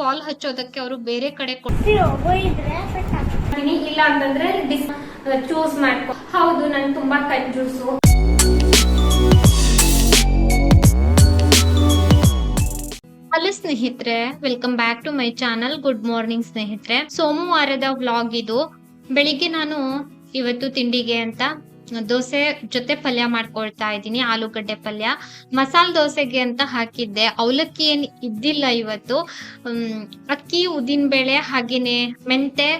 Fall ಹಚ್ಚೋದಕ್ಕೆ ಅವರು ಬೇರೆ ಕಡೆ ಕೊಡ್ತೀನಿ ಇಲ್ಲ ಅಂತಂದ್ರೆ ಚೂಸ್ ಮಾಡ್ಕೊ. ಹೌದು ನನ್ ತುಂಬಾ ಕಂಜೂಸು. ಹಲೋ ಸ್ನೇಹಿತರೆ welcome back to my channel good morning ಸ್ನೇಹಿತರೆ. ಸೋಮವಾರದ ವ್ಲಾಗ್ ಇದು. ಬೆಳಿಗ್ಗೆ ನಾನು ಇವತ್ತು ತಿಂಡಿಗೆ ಅಂತ ದೋಸೆ ಜೊತೆ ಪಲ್ಯ ಮಾಡ್ಕೊಳ್ತಾ ಇದ್ದೀನಿ, ಆಲೂಗಡ್ಡೆ ಪಲ್ಯ. ಮಸಾಲೆ ದೋಸೆಗೆ ಅಂತ ಹಾಕಿದ್ದೆ. ಅವಲಕ್ಕಿ ಏನು ಇದ್ದಿಲ್ಲ ಇವತ್ತು. ಅಕ್ಕಿ ಉದ್ದಿನಬೇಳೆ ಹಾಗೇನೆ ಮೆಂತೆ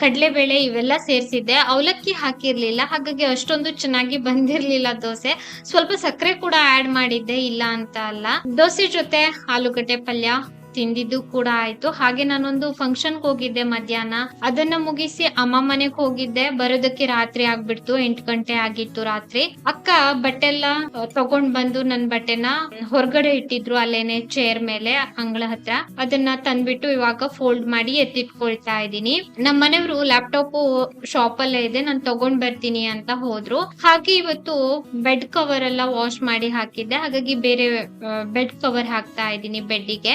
ಕಡಲೆಬೇಳೆ ಇವೆಲ್ಲ ಸೇರಿಸಿದ್ದೆ. ಅವಲಕ್ಕಿ ಹಾಕಿರ್ಲಿಲ್ಲ, ಹಾಗಾಗಿ ಅಷ್ಟೊಂದು ಚೆನ್ನಾಗಿ ಬಂದಿರ್ಲಿಲ್ಲ ದೋಸೆ. ಸ್ವಲ್ಪ ಸಕ್ಕರೆ ಕೂಡ ಆಡ್ ಮಾಡಿದ್ದೆ, ಇಲ್ಲ ಅಂತ ಅಲ್ಲ. ದೋಸೆ ಜೊತೆ ಆಲೂಗಡ್ಡೆ ಪಲ್ಯ ತಿಂದಿದ್ದು ಕೂಡ ಆಯ್ತು. ಹಾಗೆ ನಾನೊಂದು ಫಂಕ್ಷನ್ ಹೋಗಿದ್ದೆ ಮಧ್ಯಾಹ್ನ. ಅದನ್ನ ಮುಗಿಸಿ ಅಮ್ಮ ಮನೆಗ್ ಹೋಗಿದ್ದೆ. ಬರೋದಕ್ಕೆ ರಾತ್ರಿ ಆಗ್ಬಿಡ್ತು. ಎಂಟು ಗಂಟೆ ಆಗಿತ್ತು ರಾತ್ರಿ. ಅಕ್ಕ ಬಟ್ಟೆ ಎಲ್ಲ ತಗೊಂಡ್ ಬಂದು ನನ್ ಬಟ್ಟೆನ ಹೊರಗಡೆ ಇಟ್ಟಿದ್ರು ಅಲ್ಲೇನೆ ಚೇರ್ ಮೇಲೆ, ಅಂಗಳ ಹತ್ರ. ಅದನ್ನ ತಂದ್ಬಿಟ್ಟು ಇವಾಗ ಫೋಲ್ಡ್ ಮಾಡಿ ಎತ್ತಿಟ್ಕೊಳ್ತಾ ಇದ್ದೀನಿ. ನಮ್ಮ ಮನೆಯವರು ಲ್ಯಾಪ್ಟಾಪ್ ಶಾಪ್ ಅಲ್ಲೇ ಇದೆ. ನಾನು ತಗೊಂಡ್ ಬರ್ತೀನಿ ಅಂತ ಹೋದ್ರು. ಹಾಗೆ ಇವತ್ತು ಬೆಡ್ ಕವರ್ ಎಲ್ಲ ವಾಶ್ ಮಾಡಿ ಹಾಕಿದ್ದೆ. ಹಾಗಾಗಿ ಬೇರೆ ಬೆಡ್ ಕವರ್ ಹಾಕ್ತಾ ಇದ್ದೀನಿ ಬೆಡ್ಡಿಗೆ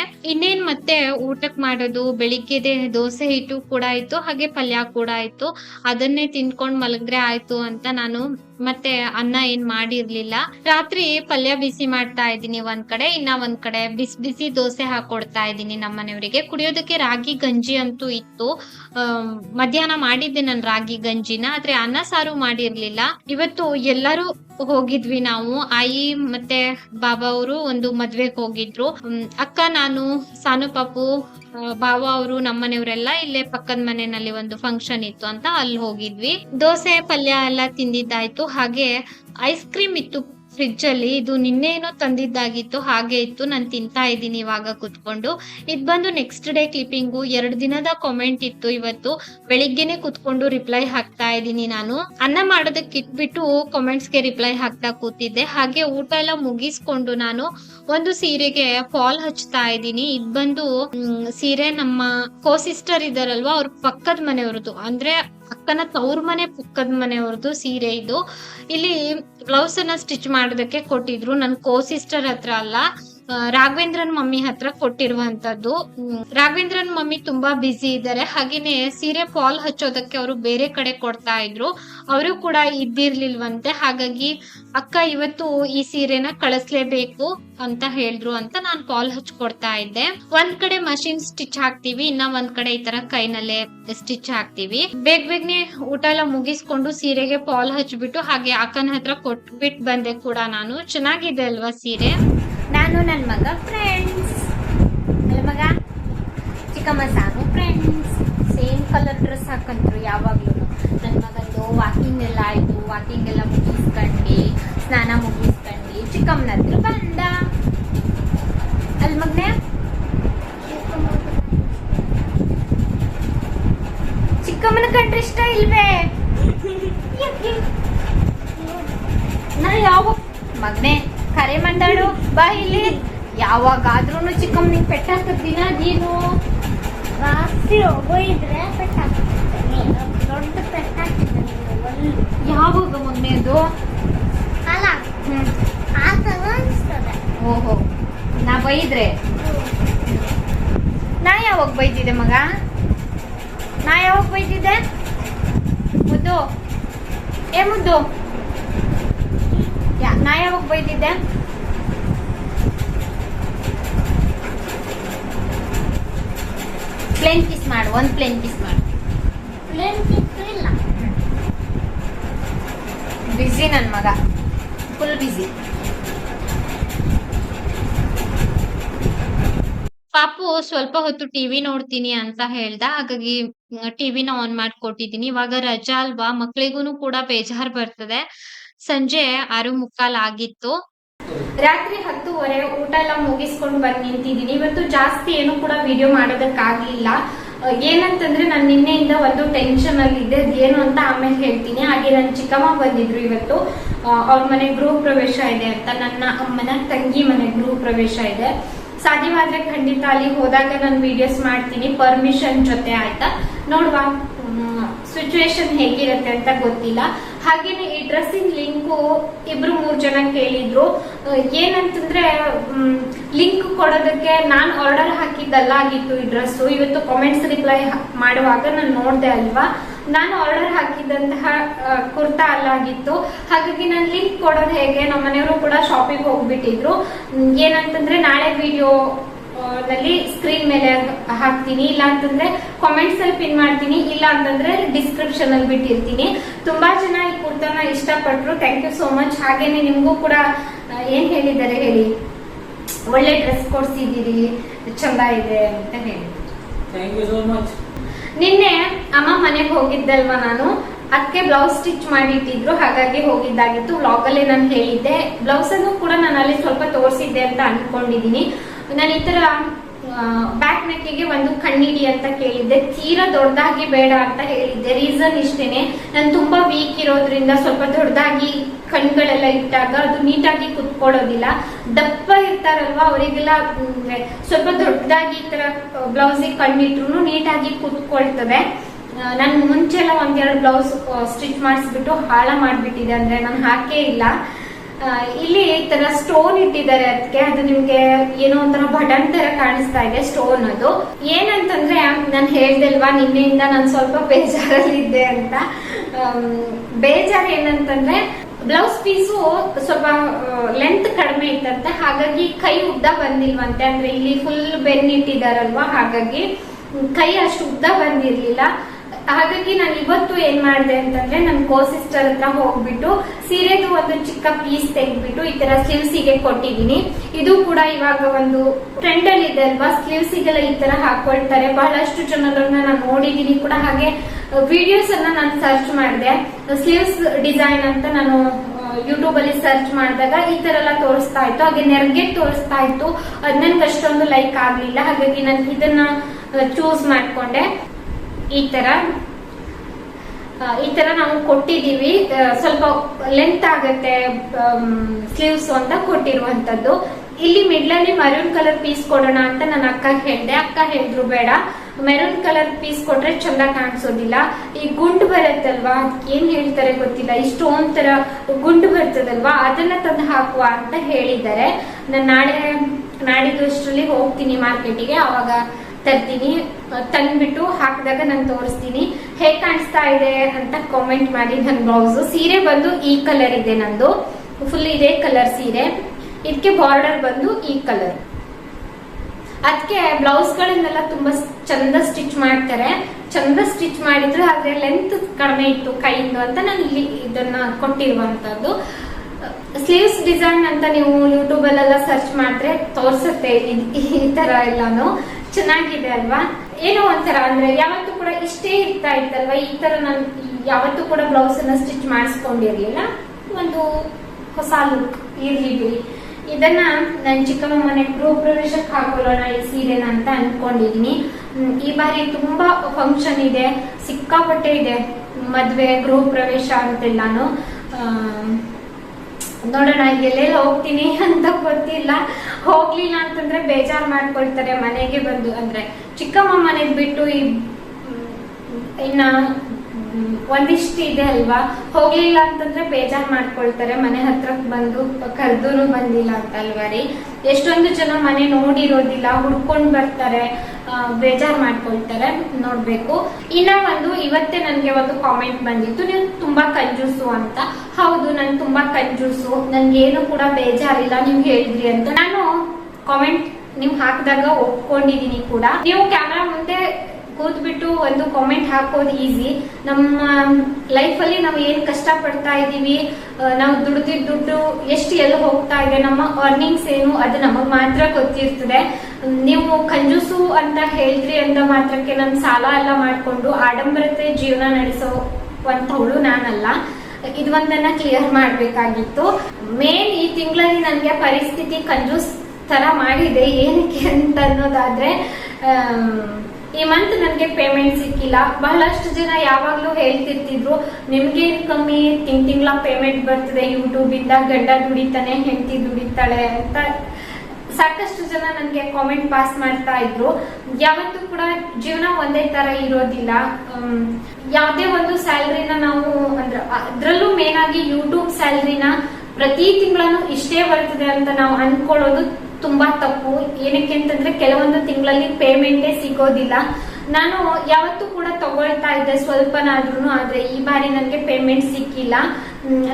ಮತ್ತೆ ಊಟಕ್ ಮಾಡೋದು, ಬೆಳಿಗ್ಗೆದೆ ದೋಸೆ ಹಿಟ್ಟು ಕೂಡ ಇತ್ತು ಹಾಗೆ ಪಲ್ಯ ಕೂಡ ಇತ್ತು ಅದನ್ನೇ ತಿನ್ಕೊಂಡ್ ಮಲಗ್ರೆ ಆಯ್ತು ಅಂತ ನಾನು ಮತ್ತೆ ಅನ್ನ ಏನ್ ಮಾಡಿರ್ಲಿಲ್ಲ. ರಾತ್ರಿ ಪಲ್ಯ ಬಿಸಿ ಮಾಡ್ತಾ ಇದ್ದೀನಿ ಒಂದ್ ಕಡೆ, ಇನ್ನ ಒಂದ್ ಕಡೆ ಬಿಸಿ ಬಿಸಿ ದೋಸೆ ಹಾಕೊಡ್ತಾ ಇದ್ದೀನಿ ನಮ್ಮ ಮನೆಯವರಿಗೆ. ಕುಡಿಯೋದಕ್ಕೆ ರಾಗಿ ಗಂಜಿ ಅಂತೂ ಇತ್ತು. ಮಧ್ಯಾಹ್ನ ಮಾಡಿದ್ದೆ ನಾನು ರಾಗಿ ಗಂಜಿನ, ಆದ್ರೆ ಅನ್ನ ಸಾರು ಮಾಡಿರ್ಲಿಲ್ಲ. ಇವತ್ತು ಎಲ್ಲರೂ ಹೋಗಿದ್ವಿ ನಾವು. ಆಯಿ ಮತ್ತೆ ಬಾಬಾ ಅವರು ಒಂದು ಮದ್ವೆಗ್ ಹೋಗಿದ್ರು. ಅಕ್ಕ, ನಾನು, ಸಾನು, ಪಾಪು ಬಾವ ಅವರು ನಮ್ಮನೆಯವರೆಲ್ಲ ಇಲ್ಲೇ ಪಕ್ಕದ ಮನೆಯಲ್ಲಿ ಒಂದು ಫಂಕ್ಷನ್ ಇತ್ತು ಅಂತ ಅಲ್ಲಿ ಹೋಗಿದ್ವಿ. ದೋಸೆ ಪಲ್ಯ ಎಲ್ಲ ತಿಂದಿದ್ದಾಯ್ತು. ಹಾಗೆ ಐಸ್ ಕ್ರೀಮ್ ಇತ್ತು. ಫ್ರಿಡ್ಜ್ ಅಲ್ಲಿ ಇದು ನಿನ್ನೆ ಏನೋ ತಂದಿದ್ದಾಗಿತ್ತು, ಹಾಗೆ ಇತ್ತು. ನಾನು ತಿಂತಾ ಇದ್ದೀನಿ ಇವಾಗ ಕುತ್ಕೊಂಡು. ಇದು ಬಂದು ನೆಕ್ಸ್ಟ್ ಡೇ ಕ್ಲಿಪ್ಪಿಂಗು ಎರಡು ದಿನದ ಕಾಮೆಂಟ್ ಇತ್ತು ಇವತ್ತು. ಬೆಳಿಗ್ಗೆನೆ ಕುತ್ಕೊಂಡು ರಿಪ್ಲೈ ಹಾಕ್ತಾ ಇದ್ದೀನಿ ನಾನು. ಅನ್ನ ಮಾಡೋದಕ್ಕೆ ಇಟ್ಬಿಟ್ಟು ಕಾಮೆಂಟ್ಸ್ಗೆ ರಿಪ್ಲೈ ಹಾಕ್ತಾ ಕೂತಿದ್ದೆ. ಹಾಗೆ ಊಟ ಎಲ್ಲ ಮುಗಿಸ್ಕೊಂಡು ನಾನು ಒಂದು ಸೀರೆಗೆ ಫಾಲ್ ಹಚ್ತಾ ಇದ್ದೀನಿ. ಇದ್ ಬಂದು ಸೀರೆ ನಮ್ಮ ಕೋ ಸಿಸ್ಟರ್ ಇದಾರಲ್ವಾ ಅವ್ರ ಪಕ್ಕದ ಮನೆಯವ್ರದ್ದು. ಅಂದ್ರೆ ಅಕ್ಕನ ತವ್ರ ಮನೆ, ಪಕ್ಕದ ಮನೆಯವ್ರದ್ದು ಸೀರೆ ಇದು. ಇಲ್ಲಿ ಬ್ಲೌಸ್ ಅನ್ನ ಸ್ಟಿಚ್ ಮಾಡೋದಕ್ಕೆ ಕೊಟ್ಟಿದ್ರು. ನನ್ ಕೋ ಸಿಸ್ಟರ್ ಹತ್ರ ಅಲ್ಲ. ರಾಘವೇಂದ್ರನ್ ಮಮ್ಮಿ ಹತ್ರ ಕೊಟ್ಟಿರುವಂತದ್ದು. ರಾಘವೇಂದ್ರನ್ ಮಮ್ಮಿ ತುಂಬಾ ಬ್ಯುಸಿ ಇದ್ದಾರೆ. ಹಾಗೇನೆ ಸೀರೆ ಫಾಲ್ ಹಚ್ಚೋದಕ್ಕೆ ಅವರು ಬೇರೆ ಕಡೆ ಕೊಡ್ತಾ ಇದ್ರು. ಅವರು ಕೂಡ ಇದ್ದಿರ್ಲಿಲ್ವಂತೆ. ಹಾಗಾಗಿ, ಅಕ್ಕ, ಇವತ್ತು ಈ ಸೀರೆನ ಕಳಿಸ್ಲೇಬೇಕು ಅಂತ ಹೇಳಿದ್ರು ಅಂತ ನಾನು ಫಾಲ್ ಹಚ್ಕೊಡ್ತಾ ಇದ್ದೆ. ಒಂದ್ ಕಡೆ ಮಷಿನ್ ಸ್ಟಿಚ್ ಹಾಕ್ತಿವಿ, ಇನ್ನ ಒಂದ್ ಕಡೆ ಈ ತರ ಕೈನಲ್ಲೇ ಸ್ಟಿಚ್ ಹಾಕ್ತಿವಿ. ಬೇಗ ಬೇಗನೆ ಊಟ ಎಲ್ಲ ಮುಗಿಸ್ಕೊಂಡು ಸೀರೆಗೆ ಫಾಲ್ ಹಚ್ಬಿಟ್ಟು, ಹಾಗೆ ಅಕ್ಕನ ಹತ್ರ ಕೊಟ್ಬಿಟ್ಟು ಬಂದೆ ಕೂಡ ನಾನು. ಚೆನ್ನಾಗಿದೆ ಅಲ್ವಾ ಸೀರೆ? ನಾನು ನನ್ನ ಮಗ ಫ್ರೆಂಡ್ಸ್ ಅಲ್ಲ ಮಗ? ಚಿಕ್ಕಮ್ಮ ಸಾನು ಫ್ರೆಂಡ್ಸ್ ಸೇಮ್ ಕಲರ್ ಡ್ರೆಸ್ ಹಾಕಂತ್ರು ಯಾವಾಗ್ಲೂ. ನನ್ನ ಮಗಂದು ವಾಕಿಂಗ್ ಎಲ್ಲ ಆಯ್ತು. ವಾಕಿಂಗ್ ಎಲ್ಲ ಮುಗಿಸ್ಕೊಂಡು ಸ್ನಾನ ಮುಗಿಸ್ಕೊಂಡು ಚಿಕ್ಕಮ್ಮನ ಹತ್ರ ಬಂದ. ಅಲ್ಲಿ ಮಗನೇ? ಚಿಕ್ಕಮ್ಮನ ಕಂಡ್ರೆ ಇಷ್ಟ ಇಲ್ವೇ? ನಾ ಯಾವ ಮಗನೆ ಕರೆ ಮಂದಾಡು ಬಾ ಇಲ್ಲಿ. ಯಾವಾಗಾದ್ರೂ ಚಿಕ್ಕಮ್ಮ ನಿಂಗೆ ಪೆಟ್ಟ ಹಾಕದ್ದಿನ ನೀನು. ದೊಡ್ಡ ಯಾವಾಗ ಮೊನ್ನೆದು ಅಲ್ಲ. ಆ ಅನಿಸ್ತದೆ. ಓಹೋ. ನಾ ಬೈದ್ರೆ? ನಾ ಯಾವಾಗ ಬೈದಿದೆ ಮಗ? ನಾ ಯಾವಾಗ ಬೈದಿದ್ದೆ? ಮುದ್ದು. ಏ ಮುದ್ದು. ನಾ ಯಾವಾಗ ಬೈದಿದ್ದೆ? ಪ್ಲೇನ್ ಕಿಸ್ ಮಾಡು ಒಂದ್ ಪ್ಲೇನ್ ಕಿಸ್ ಮಾಡು. ಪ್ಲೇನ್ ಪೀಸ್ ಇಲ್ಲ. ಬಿಸಿ ನನ್ ಮಗ. ಫುಲ್ ಬಿಸಿ ಪಾಪು ಸ್ವಲ್ಪ ಹೊತ್ತು ಟಿವಿ ನೋಡ್ತೀನಿ ಅಂತ ಹೇಳ್ದ ಹಾಗಾಗಿ ಟಿವಿನ ಆನ್ ಮಾಡ್ಕೊಟ್ಟಿದೀನಿ ಇವಾಗ ರಜಾ ಅಲ್ವಾ ಮಕ್ಳಿಗೂನು ಕೂಡ ಬೇಜಾರ್ ಬರ್ತದೆ. ಸಂಜೆ ಆರು ಮುಕ್ಕಾಲ್ ಆಗಿತ್ತು ರಾತ್ರಿ ಹತ್ತುವರೆ ಊಟ ಎಲ್ಲ ಮುಗಿಸ್ಕೊಂಡು ಬಂದ್ ನಿಂತಿದ್ದೀನಿ. ಇವತ್ತು ಜಾಸ್ತಿ ಏನು ಕೂಡ ವಿಡಿಯೋ ಮಾಡೋದಕ್ಕಾಗ್ಲಿಲ್ಲ. ಏನಂತಂದ್ರೆ ನಾನು ನಿನ್ನೆಯಿಂದ ಒಂದು ಟೆನ್ಷನ್ ಅಲ್ಲಿ ಇದ್ದೆ. ಏನು ಅಂತ ಆಮೇಲೆ ಹೇಳ್ತೀನಿ. ಹಾಗೆ ನನ್ನ ಚಿಕ್ಕಮ್ಮ ಬಂದಿದ್ರು ಇವತ್ತು. ಅವ್ರ ಮನೆ ಗೃಹ ಪ್ರವೇಶ ಇದೆ ಅಂತ. ನನ್ನ ಅಮ್ಮನ ತಂಗಿ ಮನೆ ಗೃಹ ಪ್ರವೇಶ ಇದೆ. ಸಾಧ್ಯವಾದ್ರೆ ಖಂಡಿತ ಅಲ್ಲಿ ಹೋದಾಗ ನಾನು ವಿಡಿಯೋಸ್ ಮಾಡ್ತೀನಿ. ಪರ್ಮಿಷನ್ ಜೊತೆ, ಆಯ್ತಾ? ನೋಡುವ ಸಿಚುವೇಶನ್ ಹೇಗಿರುತ್ತೆ ಅಂತ ಗೊತ್ತಿಲ್ಲ. ಹಾಗೇನೆ ಈ ಡ್ರೆಸ್ಸಿಂಗ್ ಲಿಂಕು ಇಬ್ರು ಮೂರ್ ಜನ ಕೇಳಿದ್ರು. ಏನಂತಂದ್ರೆ ಲಿಂಕ್ ಕೊಡೋದಕ್ಕೆ ನಾನು ಆರ್ಡರ್ ಹಾಕಿದ್ದಲ್ಲ ಆಗಿತ್ತು ಈ ಡ್ರೆಸ್ ಇವತ್ತು ಕಾಮೆಂಟ್ಸ್ ರಿಪ್ಲೈ ಮಾಡುವಾಗ ನಾನು ನೋಡ್ದೆ ಅಲ್ವಾ? ನಾನು ಆರ್ಡರ್ ಹಾಕಿದಂತಹ ಕುರ್ತಾ ಅಲ್ಲ ಆಗಿತ್ತು ಹಾಗಾಗಿ ನಾನು ಲಿಂಕ್ ಕೊಡೋದು ಹೇಗೆ? ನಮ್ಮ ಮನೆಯವರು ಕೂಡ ಶಾಪಿಗೆ ಹೋಗ್ಬಿಟ್ಟಿದ್ರು. ಏನಂತಂದ್ರೆ ನಾಳೆ ವಿಡಿಯೋ ನಲ್ಲಿ ಸ್ಕ್ರೀನ್ ಮೇಲೆ ಹಾಕ್ತೀನಿ ಇಲ್ಲ ಅಂತಂದ್ರೆ ಕಾಮೆಂಟ್ಸ್ ಅಲ್ಲಿ ಪಿನ್ ಮಾಡ್ತೀನಿ ಇಲ್ಲ ಅಂತಂದ್ರೆ ಡಿಸ್ಕ್ರಿಪ್ಷನ್ ಅಲ್ಲಿ ಬಿಟ್ಟಿರ್ತೀನಿ. ತುಂಬಾ ಜನ ಈ ಕುರ್ತಾನ ಇಷ್ಟಪಟ್ರು. ಥ್ಯಾಂಕ್ ಯು ಸೋ ಮಚ್ ಹಾಗೇನೆ ನಿಮ್ಗೂ ಕೂಡ ಏನ್ ಹೇಳಿದ್ದಾರೆ ಹೇಳಿ? ಒಳ್ಳೆ ಡ್ರೆಸ್ ಕೊಡ್ಸಿದೀರಿ ಚಂದ ಇದೆ ಅಂತ ಹೇಳಿ. ಥ್ಯಾಂಕ್ ಯು ಸೋ ಮಚ್ ನಿನ್ನೆ ಅಮ್ಮ ಮನೆಗೆ ಹೋಗಿದ್ದಲ್ವಾ ನಾನು? ಅದಕ್ಕೆ ಬ್ಲೌಸ್ ಸ್ಟಿಚ್ ಮಾಡಿ ಇಟ್ಟಿದ್ರು ಹಾಗಾಗಿ ಹೋಗಿದ್ದಾಗಿತ್ತು. ವ್ಲಾಗ್ ಅಲ್ಲಿ ನಾನು ಹೇಳಿದ್ದೆ. ಬ್ಲೌಸ್ ಅನ್ನು ಕೂಡ ನಾನು ಅಲ್ಲಿ ಸ್ವಲ್ಪ ತೋರಿಸಿದ್ದೆ ಅಂತ ಅನ್ಕೊಂಡಿದೀನಿ ನಾನು ಈ ತರ ಬ್ಯಾಕ್ ನೆಕ್ಕಿಗೆ ಒಂದು ಕಣ್ಣಿಡಿ ಅಂತ ಕೇಳಿದ್ದೆ. ತೀರಾ ದೊಡ್ಡದಾಗಿ ಬೇಡ ಅಂತ ಹೇಳಿದ್ದೆ. ರೀಸನ್ ಇಷ್ಟೇನೆ. ನಾನು ತುಂಬಾ ವೀಕ್ ಇರೋದ್ರಿಂದ ಸ್ವಲ್ಪ ದೊಡ್ಡದಾಗಿ ಕಣ್ಗಳೆಲ್ಲ ಇಟ್ಟಾಗ ಅದು ನೀಟಾಗಿ ಕುತ್ಕೊಳ್ಳೋದಿಲ್ಲ. ದಪ್ಪ ಇರ್ತಾರಲ್ವಾ ಅವರಿಗೆಲ್ಲ ಸ್ವಲ್ಪ ದೊಡ್ಡದಾಗಿ ಈ ತರ ಬ್ಲೌಸಿಗೆ ಕಣ್ಣಿಟ್ರು ನೀಟಾಗಿ ಕುತ್ಕೊಳ್ತವೆ. ನಾನು ಮುಂಚೆ ಎಲ್ಲ ಒಂದೆರಡು ಬ್ಲೌಸ್ ಸ್ಟಿಚ್ ಮಾಡಿಸ್ಬಿಟ್ಟು ಹಾಳ ಮಾಡಿಬಿಟ್ಟಿದೆ ಅಂದ್ರೆ ನಾನು ಹಾಕೇ ಇಲ್ಲ. ಇಲ್ಲಿ ಈ ತರ ಸ್ಟೋನ್ ಇಟ್ಟಿದ್ದಾರೆ ಅದಕ್ಕೆ ಅದು ನಿಮ್ಗೆ ಏನೋ ಒಂಥರ ಬಟನ್ ತರ ಕಾಣಿಸ್ತಾ ಇದೆ ಸ್ಟೋನ್ ಅದು. ಏನಂತಂದ್ರೆ, ನಾನು ಹೇಳ್ದಲ್ವಾ, ನಿನ್ನೆಯಿಂದ ನಾನು ಸ್ವಲ್ಪ ಬೇಜಾರಲ್ಲಿದ್ದೆ ಅಂತ. ಬೇಜಾರ ಬೇಜಾರ್ ಏನಂತಂದ್ರೆ ಬ್ಲೌಸ್ ಪೀಸು ಸ್ವಲ್ಪ ಲೆಂತ್ ಕಡಿಮೆ ಇತ್ತಂತೆ. ಹಾಗಾಗಿ ಕೈ ಉದ್ದ ಬಂದಿಲ್ವಂತೆ. ಅಂದ್ರೆ ಇಲ್ಲಿ ಫುಲ್ ಬೆನ್ ಇಟ್ಟಿದಾರಲ್ವಾ ಹಾಗಾಗಿ ಕೈ ಅಷ್ಟು ಉದ್ದ ಬಂದಿರ್ಲಿಲ್ಲ. ಹಾಗಾಗಿ ನಾನು ಇವತ್ತು ಏನ್ ಮಾಡಿದೆ ಅಂತಂದ್ರೆ ನನ್ನ ಕೋ ಸಿಸ್ಟರ್ ಹತ್ರ ಹೋಗ್ಬಿಟ್ಟು ಸೀರೆದು ಒಂದು ಚಿಕ್ಕ ಪೀಸ್ ತೆಗ್ದ್ಬಿಟ್ಟು ಈ ತರ ಸ್ಲೀವ್ಸಿಗೆ ಕೊಟ್ಟಿದ್ದೀನಿ. ಇದು ಕೂಡ ಇವಾಗ ಒಂದು ಟ್ರೆಂಡ್ ಅಲ್ಲಿ ಇದೆ ಅಲ್ವಾ? ಸ್ಲೀವ್ಸಿಗೆಲ್ಲ ಈ ತರ ಹಾಕೊಳ್ತಾರೆ. ಬಹಳಷ್ಟು ಜನಗಳನ್ನ ನಾನು ನೋಡಿದೀನಿ ಕೂಡ. ಹಾಗೆ ವಿಡಿಯೋಸ್ ಅನ್ನ ನಾನು ಸರ್ಚ್ ಮಾಡಿದೆ. ಸ್ಲೀವ್ಸ್ ಡಿಸೈನ್ ಅಂತ ನಾನು ಯೂಟ್ಯೂಬ್ ಅಲ್ಲಿ ಸರ್ಚ್ ಮಾಡಿದಾಗ ಈ ತರ ಎಲ್ಲ ತೋರಿಸ್ತಾ ಇತ್ತು. ಹಾಗೆ ನೆರ್ಗೆ ತೋರಿಸ್ತಾ ಇತ್ತು. ಅದ್ ನನ್ಗೆ ಅಷ್ಟೊಂದು ಲೈಕ್ ಆಗ್ಲಿಲ್ಲ. ಹಾಗಾಗಿ ನಾನು ಇದನ್ನ ಚೂಸ್ ಮಾಡ್ಕೊಂಡೆ. ಈ ತರ ಈ ತರ ನಾವು ಕೊಟ್ಟಿದೀವಿ ಸ್ವಲ್ಪ ಲೆಂತ್ ಆಗತ್ತೆ ಸ್ಲೀವ್ಸ್ ಅಂತ ಕೊಟ್ಟಿರುವಂತದ್ದು ಇಲ್ಲಿ ಮಿಡ್ಲಲ್ಲಿ ಮರೂನ್ ಕಲರ್ ಪೀಸ್ ಕೊಡೋಣ ಅಂತ ನನ್ನ ಅಕ್ಕ ಹೇಳ್ದೆ. ಅಕ್ಕ ಹೇಳಿದ್ರು, ಬೇಡ. ಮೆರೂನ್ ಕಲರ್ ಪೀಸ್ ಕೊಟ್ರೆ ಚಂದ ಕಾಣಿಸೋದಿಲ್ಲ. ಈ ಗುಂಡು ಬರತ್ತಲ್ವಾ? ಏನ್ ಹೇಳ್ತಾರೆ ಗೊತ್ತಿಲ್ಲ. ಇಷ್ಟೊಂದ್ ತರ ಗುಂಡು ಬರ್ತದಲ್ವಾ? ಅದನ್ನ ತಂದು ಹಾಕುವ ಅಂತ ಹೇಳಿದ್ದಾರೆ. ನಾನು ನಾಳೆ, ನಾಡಿದ್ದು ಅಷ್ಟರಲ್ಲಿ ಹೋಗ್ತೀನಿ ಮಾರ್ಕೆಟಿಗೆ ಅವಾಗ ತರ್ತೀನಿ. ತಂದ್ಬಿಟ್ಟು ಹಾಕಿದಾಗ ನಾನು ತೋರಿಸ್ತೀನಿ. ಹೇಗ್ ಕಾಣಿಸ್ತಾ ಇದೆ ಅಂತ ಕಾಮೆಂಟ್ ಮಾಡಿ ನನ್ನ ಬ್ಲೌಸ್ ಸೀರೆ ಬಂದು ಈ ಕಲರ್ ಇದೆ ನಂದು. ಫುಲ್ ಇದೇ ಕಲರ್ ಸೀರೆ. ಇದಕ್ಕೆ ಬಾರ್ಡರ್ ಬಂದು ಈ ಕಲರ್ ಅದಕ್ಕೆ ಬ್ಲೌಸ್ಗಳನ್ನೆಲ್ಲ ತುಂಬಾ ಚಂದ ಸ್ಟಿಚ್ ಮಾಡ್ತಾರೆ. ಚಂದ ಸ್ಟಿಚ್ ಮಾಡಿದ್ರು ಆದ್ರೆ ಲೆಂತ್ ಕಡಿಮೆ ಇತ್ತು ಕೈಯಿಂದ ಅಂತ ನಾನು ಇಲ್ಲಿ ಇದನ್ನ ಕೊಟ್ಟಿರುವಂತದ್ದು. ಸ್ಲೀವ್ಸ್ ಡಿಸೈನ್ ಅಂತ ನೀವು ಯೂಟ್ಯೂಬ್ ಅಲ್ಲೆಲ್ಲ ಸರ್ಚ್ ಮಾಡಿದ್ರೆ ತೋರಿಸುತ್ತೆ. ಈ ತರ ಎಲ್ಲಾನು. ಚೆನ್ನಾಗಿದೆ ಅಲ್ವಾ? ಏನೋ ಒಂಥರ, ಅಂದ್ರೆ ಯಾವತ್ತೂ ಕೂಡ ಇಷ್ಟೇ ಇರ್ತಾ ಇತ್ತಲ್ವಾ? ಈ ತರ ನಾನು ಯಾವತ್ತೂ ಕೂಡ ಬ್ಲೌಸ್ ಅನ್ನ ಸ್ಟಿಚ್ ಮಾಡಿಸ್ಕೊಂಡಿರ್ಲಿಲ್ಲ. ಒಂದು ಹೊಸ ಲುಕ್ ಇರ್ಲಿ ಬಿಡಿ. ಇದನ್ನ ನನ್ನ ಚಿಕ್ಕಮ್ಮ ಮನೆ ಗೃಹ ಪ್ರವೇಶಕ್ಕೆ ಹಾಕೊಳ್ಳೋಣ ಈ ಸೀರೆನ ಅಂತ ಅನ್ಕೊಂಡಿದೀನಿ. ಈ ಬಾರಿ ತುಂಬಾ ಫಂಕ್ಷನ್ ಇದೆ, ಸಿಕ್ಕಾಪಟ್ಟೆ ಇದೆ ಮದ್ವೆ, ಗೃಹ ಪ್ರವೇಶ ಅಂತೆಲ್ಲಾನು. ನೋಡೋಣ ಎಲ್ಲೆಲ್ಲ ಹೋಗ್ತೀನಿ ಅಂತ ಗೊತ್ತಿಲ್ಲ. ಹೋಗ್ಲಿಲ್ಲ ಅಂತಂದ್ರೆ ಬೇಜಾರ್ ಮಾಡ್ಕೊಳ್ತಾರೆ ಮನೆಗೆ ಬಂದು. ಅಂದ್ರೆ ಚಿಕ್ಕಮ್ಮ ಮನೆಗ್ ಬಿಟ್ಟು ಈ ಇನ್ನ ಒಂದಿಷ್ಟ ಇದೆ ಅಲ್ವಾ? ಹೋಗ್ಲಿಲ್ಲ ಅಂತಂದ್ರೆ ಬೇಜಾರ್ ಮಾಡ್ಕೊಳ್ತಾರೆ. ಮನೆ ಹತ್ರಕ್ ಬಂದು ಕರ್ದೂರು ಬಂದಿಲ್ಲ ಅಂತ ಅಲ್ವಾ ರೀ? ಎಷ್ಟೊಂದು ಜನ ಮನೆ ನೋಡಿರೋದಿಲ್ಲ, ಹುಡ್ಕೊಂಡ್ ಬರ್ತಾರೆ. ಬೇಜಾರ್ ಮಾಡ್ಕೊಳ್ತಾರೆ. ನೋಡ್ಬೇಕು. ಇನ್ನ ಒಂದು, ಇವತ್ತೇ ಒಂದು ಕಾಮೆಂಟ್ ಬಂದಿತ್ತು, ನೀವು ತುಂಬಾ ಕಂಜೂಸು ಅಂತ. ಹೌದು ನಾನು ತುಂಬಾ ಕಂಜೂಸು. ನನ್ಗೆ ಏನು ಕೂಡ ಬೇಜಾರಿಲ್ಲ, ನೀವು ಹೇಳಿದ್ರಿ ಅಂತ. ನಾನು ಕಾಮೆಂಟ್ ನೀವು ಹಾಕಿದಾಗ ಒಪ್ಕೊಂಡಿದೀನಿ ಕೂಡ. ನೀವು ಕ್ಯಾಮ್ರಾ ಮುಂದೆ ಕೂತ್ಬಿಟ್ಟು ಒಂದು ಕಾಮೆಂಟ್ ಹಾಕೋದು ಈಸಿ ನಮ್ಮ ಲೈಫ್ ಅಲ್ಲಿ ನಾವು ಏನ್ ಕಷ್ಟ ಪಡ್ತಾ ಇದೀವಿ ನಾವು ದುಡ್ದಿದ್ ದುಡ್ಡು ಎಷ್ಟು ಎಲ್ಲ ಹೋಗ್ತಾ ಇದೆ, ನಮ್ಮ ಅರ್ನಿಂಗ್ಸ್ ಏನು, ಅದು ನಮಗ್ ಮಾತ್ರ ಗೊತ್ತಿರ್ತದೆ. ನೀವು ಕಂಜೂಸು ಅಂತ ಹೇಳ್ರಿ ಅಂತ ಮಾತ್ರಕ್ಕೆ ನಾನು ಸಾಲ ಎಲ್ಲ ಮಾಡ್ಕೊಂಡು ಆಡಂಬರತೆ ಜೀವನ ನಡೆಸೋ ಅಂತವಳು ನಾನಲ್ಲ. ಇದು ಒಂದನ್ನ ಕ್ಲಿಯರ್ ಮಾಡ್ಬೇಕಾಗಿತ್ತು. ಮೇನ್ ಈ ತಿಂಗಳಲ್ಲಿ ನನ್ಗೆ ಪರಿಸ್ಥಿತಿ ಕಂಜೂಸ್ ತರ ಮಾಡಿದೆ. ಏನಕ್ಕೆ ಅಂತ ಅನ್ನೋದಾದ್ರೆ ಈ ಮಂತ್ ನನಗೆ ಪೇಮೆಂಟ್ ಸಿಕ್ಕಿಲ್ಲ. ಬಹಳಷ್ಟು ಜನ ಯಾವಾಗ್ಲೂ ಹೇಳ್ತಿರ್ತಿದ್ರು, ನಿಮ್ಗೆ ಕಮ್ಮಿ? ತಿಂಗ್ ತಿಂಗಳ ಪೇಮೆಂಟ್ ಬರ್ತದೆ ಯೂಟ್ಯೂಬ್ ಇಂದ, ಗಂಡ ದುಡಿತಾನೆ, ಹೆಂಡತಿ ದುಡಿತಾಳೆ ಅಂತ. ಸಾಕಷ್ಟು ಜನ ನನಗೆ ಕಾಮೆಂಟ್ ಪಾಸ್ ಮಾಡ್ತಾ ಇದ್ರು. ಯಾವತ್ತೂ ಕೂಡ ಜೀವನ ಒಂದೇ ತರ ಇರೋದಿಲ್ಲ. ಯಾವುದೇ ಒಂದು ಸ್ಯಾಲ್ರಿನ ನಾವು ಅಂದ್ರೆ ಅದ್ರಲ್ಲೂ ಮೇನ್ ಆಗಿ ಯೂಟ್ಯೂಬ್ ಸ್ಯಾಲ್ರಿನ ಪ್ರತಿ ತಿಂಗಳನ್ನು ಇಷ್ಟೇ ಬರ್ತದೆ ಅಂತ ನಾವು ಅನ್ಕೊಳ್ಳೋದು ತುಂಬಾ ತಪ್ಪು. ಏನಕ್ಕೆ ಅಂತಂದ್ರೆ ಕೆಲವೊಂದು ತಿಂಗಳಲ್ಲಿ ಪೇಮೆಂಟೇ ಸಿಗೋದಿಲ್ಲ. ನಾನು ಯಾವತ್ತೂ ಕೂಡ ತಗೊಳ್ತಾ ಇದ್ದೆ ಸ್ವಲ್ಪನಾದ್ರೂ ಆದ್ರೆ ಈ ಬಾರಿ ನನಗೆ ಪೇಮೆಂಟ್ ಸಿಕ್ಕಿಲ್ಲ.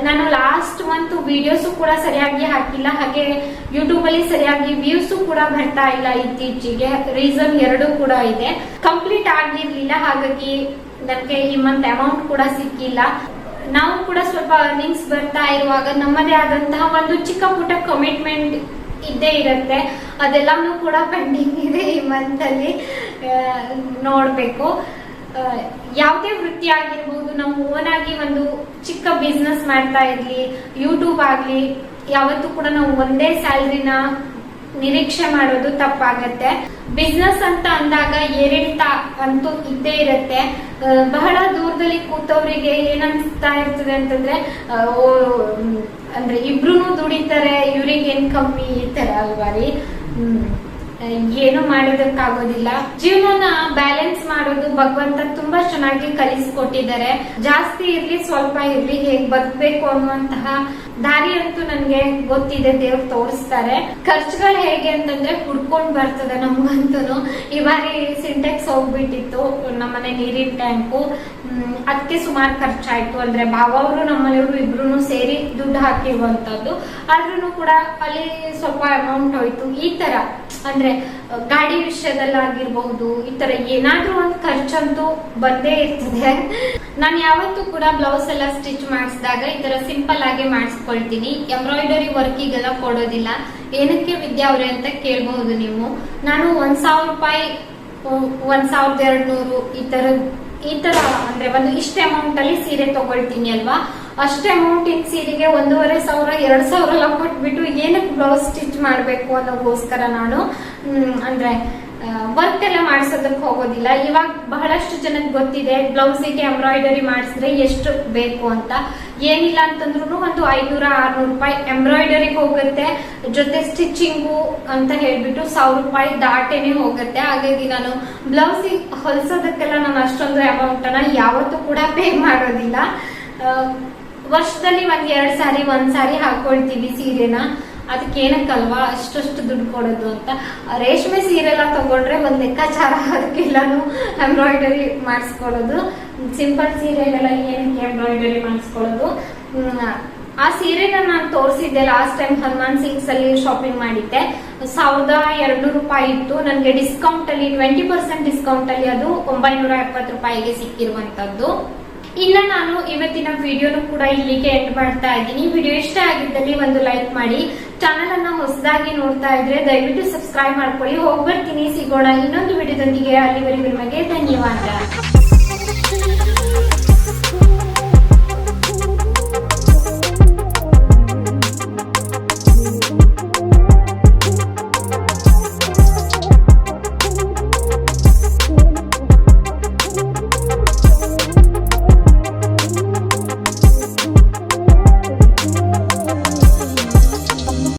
ನಾನು ಲಾಸ್ಟ್ ಮಂತ್ ವಿಡಿಯೋಸ್ ಕೂಡ ಸರಿಯಾಗಿ ಹಾಕಿಲ್ಲ. ಹಾಗೆ ಯೂಟ್ಯೂಬ್ ಅಲ್ಲಿ ಸರಿಯಾಗಿ ವ್ಯೂಸ್ ಕೂಡ ಬರ್ತಾ ಇಲ್ಲ ಇತ್ತೀಚೆಗೆ. ರೀಸನ್ ಎರಡು ಕೂಡ ಇದೆ. ಕಂಪ್ಲೀಟ್ ಆಗಿರ್ಲಿಲ್ಲ, ಹಾಗಾಗಿ ನನಗೆ ಈ ಮಂತ್ ಅಮೌಂಟ್ ಕೂಡ ಸಿಕ್ಕಿಲ್ಲ. ನಾವು ಕೂಡ ಸ್ವಲ್ಪ ಅರ್ನಿಂಗ್ಸ್ ಬರ್ತಾ ಇರುವಾಗ ನಮ್ಮದೇ ಆದಂತಹ ಒಂದು ಚಿಕ್ಕ ಪುಟ್ಟ ಕಮಿಟ್ಮೆಂಟ್ ಇದ್ದೇ ಇರುತ್ತೆ. ಅದೆಲ್ಲಾನು ಕೂಡ ಪೆಂಡಿಂಗ್ ಇದೆ ಈ ಮಂತ್ ಅಲ್ಲಿ. ನೋಡ್ಬೇಕು. ಯಾವುದೇ ವೃತ್ತಿ ಆಗಿರ್ಬೋದು, ನಾವು ಓನ್ ಆಗಿ ಒಂದು ಚಿಕ್ಕ ಬಿಸ್ನೆಸ್ ಮಾಡ್ತಾ ಇರ್ಲಿ ಯೂಟ್ಯೂಬ್ ಆಗ್ಲಿ, ಯಾವತ್ತೂ ಕೂಡ ನಾವು ಒಂದೇ ಸ್ಯಾಲ್ರಿನ ನಿರೀಕ್ಷೆ ಮಾಡೋದು ತಪ್ಪಾಗತ್ತೆ. ಬಿಸ್ನೆಸ್ ಅಂತ ಅಂದಾಗ ಏರಿಳಿತ ಅಂತೂ ಇದ್ದೇ ಇರುತ್ತೆ. ಬಹಳ ದೂರದಲ್ಲಿ ಕೂತವರಿಗೆ ಏನನ್ಸ್ತಾ ಇರ್ತದೆ ಅಂತಂದ್ರೆ ಅಂದ್ರೆ ಇಬ್ರು ದುಡಿತಾರೆ, ಇವ್ರಿಗೆ ಏನ್ ಕಮ್ಮಿ ಈ ತರ ಅಲ್ವಾ ರೀ? ಏನು ಮಾಡೋದಕ್ಕಾಗೋದಿಲ್ಲ. ಜೀವನನ ಬ್ಯಾಲೆನ್ಸ್ ಮಾಡೋದು ಭಗವಂತ ತುಂಬಾ ಚೆನ್ನಾಗಿ ಕಲಿಸ್ಕೊಟ್ಟಿದ್ದಾರೆ. ಜಾಸ್ತಿ ಇರ್ಲಿ, ಸ್ವಲ್ಪ ಇರ್ಲಿ, ಹೇಗ್ ಬದುಕಬೇಕು ಅನ್ನುವಂತಹ ದಾರಿ ಅಂತೂ ನನ್ಗೆ ಗೊತ್ತಿದೆ, ದೇವ್ರು ತೋರಿಸ್ತಾರೆ. ಖರ್ಚುಗಳು ಹೇಗೆ ಅಂತಂದ್ರೆ ಹುಡ್ಕೊಂಡ್ ಬರ್ತದೆ ನಮ್ಗಂತೂ ಈ ಬಾರಿ ಸಿಂಟೆಕ್ಸ್ ಹೋಗ್ಬಿಟ್ಟಿತ್ತು, ನಮ್ಮನೆ ನೀರಿನ ಟ್ಯಾಂಕು ಅದಕ್ಕೆ ಸುಮಾರು ಖರ್ಚಾಯ್ತು. ಅಂದ್ರೆ ಭಾವ ಅವರು ನಮ್ಮನೆಯವರು ಇಬ್ರು ಸೇರಿ ದುಡ್ಡು ಹಾಕಿರುವಂತದ್ದು. ಆದ್ರೂ ಕೂಡ ಅಲ್ಲಿ ಸ್ವಲ್ಪ ಅಮೌಂಟ್ ಹೋಯ್ತು. ಈ ತರ ಅಂದ್ರೆ ಗಾಡಿ ವಿಷಯದಲ್ಲಾಗಿರ್ಬಹುದು ಈ ತರ ಏನಾದ್ರೂ ಒಂದು ಖರ್ಚಂತೂ ಬಂದೇ ಇರ್ತದೆ. ನಾನು ಯಾವತ್ತೂ ಕೂಡ ಬ್ಲೌಸ್ ಎಲ್ಲ ಸ್ಟಿಚ್ ಮಾಡಿಸಿದಾಗ ಈ ತರ ಸಿಂಪಲ್ ಆಗಿ ಮಾಡಿಸ್ಕೊಳ್ತೀನಿ. ಎಂಬ್ರಾಯ್ಡರಿ ವರ್ಕಿಗೆಲ್ಲ ಕೊಡೋದಿಲ್ಲ. ಏನಕ್ಕೆ ವಿದ್ಯಾ ಅವ್ರೆ ಅಂತ ಕೇಳ್ಬಹುದು ನೀವು. ನಾನು ಒಂದ್ ಸಾವಿರ ರೂಪಾಯಿ ಒಂದ್ ಸಾವಿರದ ಎರಡ್ ನೂರು ಈ ತರ ಈ ತರ, ಅಂದ್ರೆ ಒಂದು ಇಷ್ಟ ಅಮೌಂಟ್ ಅಲ್ಲಿ ಸೀರೆ ತಗೊಳ್ತೀನಿ ಅಲ್ವಾ? ಅಷ್ಟೇ ಅಮೌಂಟ್ ಇನ್ ಸೀರೆಗೆ ಒಂದೂವರೆ ಸಾವಿರ, ಎರಡ್ ಸಾವಿರ ಎಲ್ಲ ಕೊಟ್ಬಿಟ್ಟು ಏನಕ್ಕೆ ಬ್ಲೌಸ್ ಸ್ಟಿಚ್ ಮಾಡ್ಬೇಕು ಅನ್ನೋಗೋಸ್ಕರ ನಾನು ಅಂದ್ರೆ ವರ್ಕ್ ಎಲ್ಲ ಮಾಡಿಸೋದಕ್ಕೆ ಹೋಗೋದಿಲ್ಲ. ಇವಾಗ ಬಹಳಷ್ಟು ಜನಕ್ಕೆ ಗೊತ್ತಿದೆ, ಬ್ಲೌಸಿಗೆ ಎಂಬ್ರಾಯ್ಡರಿ ಮಾಡಿಸಿದ್ರೆ ಎಷ್ಟು ಬೇಕು ಅಂತ. ಏನಿಲ್ಲ ಅಂತಂದ್ರೂ ಒಂದು ಐನೂರ ಆರ್ನೂರು ರೂಪಾಯಿ ಎಂಬ್ರಾಯ್ಡರಿಗೆ ಹೋಗುತ್ತೆ. ಜೊತೆ ಸ್ಟಿಚಿಂಗು ಅಂತ ಹೇಳ್ಬಿಟ್ಟು ಸಾವಿರ ರೂಪಾಯಿ ದಾಟೇನೆ ಹೋಗುತ್ತೆ. ಹಾಗಾಗಿ ನಾನು ಬ್ಲೌಸಿಗೆ ಹೊಲಿಸೋದಕ್ಕೆಲ್ಲ ನಾನು ಅಷ್ಟೊಂದು ಅಮೌಂಟ್ ಅನ್ನ ಯಾವತ್ತೂ ಕೂಡ ಪೇ ಮಾಡೋದಿಲ್ಲ. ವರ್ಷದಲ್ಲಿ ಒಂದ್ ಎರಡ್ ಸಾರಿ, ಒಂದ್ ಸಾರಿ ಹಾಕೊಳ್ತೀವಿ ಸೀರೆನ. ಅದಕ್ಕೆ ಏನಕ್ಕಲ್ವಾ ಅಷ್ಟಷ್ಟು ದುಡ್ಡು ಕೊಡೋದು ಅಂತ. ರೇಷ್ಮೆ ಸೀರೆ ಎಲ್ಲ ತಗೊಂಡ್ರೆ ಒಂದ್ ಲೆಕ್ಕಾಚಾರ ಅದಕ್ಕೆಲ್ಲಾನು ಎಂಬ್ರಾಯ್ಡರಿ ಮಾಡಿಸ್ಕೊಳ್ಳೋದು. ಸಿಂಪಲ್ ಸೀರೆಗೆಲ್ಲ ಏನಕ್ಕೆ ಎಂಬ್ರಾಯ್ಡರಿ ಮಾಡಿಸ್ಕೊಳ್ಳೋದು? ಆ ಸೀರೆನ ನಾನು ತೋರಿಸಿದ್ದೆ ಲಾಸ್ಟ್ ಟೈಮ್ ಹನುಮಾನ್ ಸಿಂಗ್ಸ್ ಅಲ್ಲಿ ಶಾಪಿಂಗ್ ಮಾಡಿದ್ದೆ. ಸಾವಿರದ ಎರಡು ರೂಪಾಯಿ ಇತ್ತು. ನನಗೆ ಡಿಸ್ಕೌಂಟ್ ಅಲ್ಲಿ ಟ್ವೆಂಟಿ ಪರ್ಸೆಂಟ್ ಡಿಸ್ಕೌಂಟ್ ಅಲ್ಲಿ ಅದು ಒಂಬೈನೂರ ಎಪ್ಪತ್ತು ರೂಪಾಯಿಗೆ ಸಿಕ್ಕಿರುವಂತದ್ದು ಇನ್ನ ನಾನು ಇವತ್ತಿನ ವಿಡಿಯೋನು ಕೂಡ ಇಲ್ಲಿಗೆ ಎಂಡ್ ಮಾಡ್ತಾ ಇದ್ದೀನಿ. ವಿಡಿಯೋ ಇಷ್ಟ ಆಗಿದ್ದಲ್ಲಿ ಒಂದು ಲೈಕ್ ಮಾಡಿ. ಚಾನಲ್ ಅನ್ನ ಹೊಸದಾಗಿ ನೋಡ್ತಾ ಇದ್ರೆ ದಯವಿಟ್ಟು ಸಬ್ಸ್ಕ್ರೈಬ್ ಮಾಡ್ಕೊಳ್ಳಿ. ಹೋಗ್ಬರ್ತೀನಿ. ಸಿಗೋಣ ಇನ್ನೊಂದು ವಿಡಿಯೋದೊಂದಿಗೆ. ಅಲ್ಲಿವರೆಗೂ ನಿಮಗೆ ಧನ್ಯವಾದ.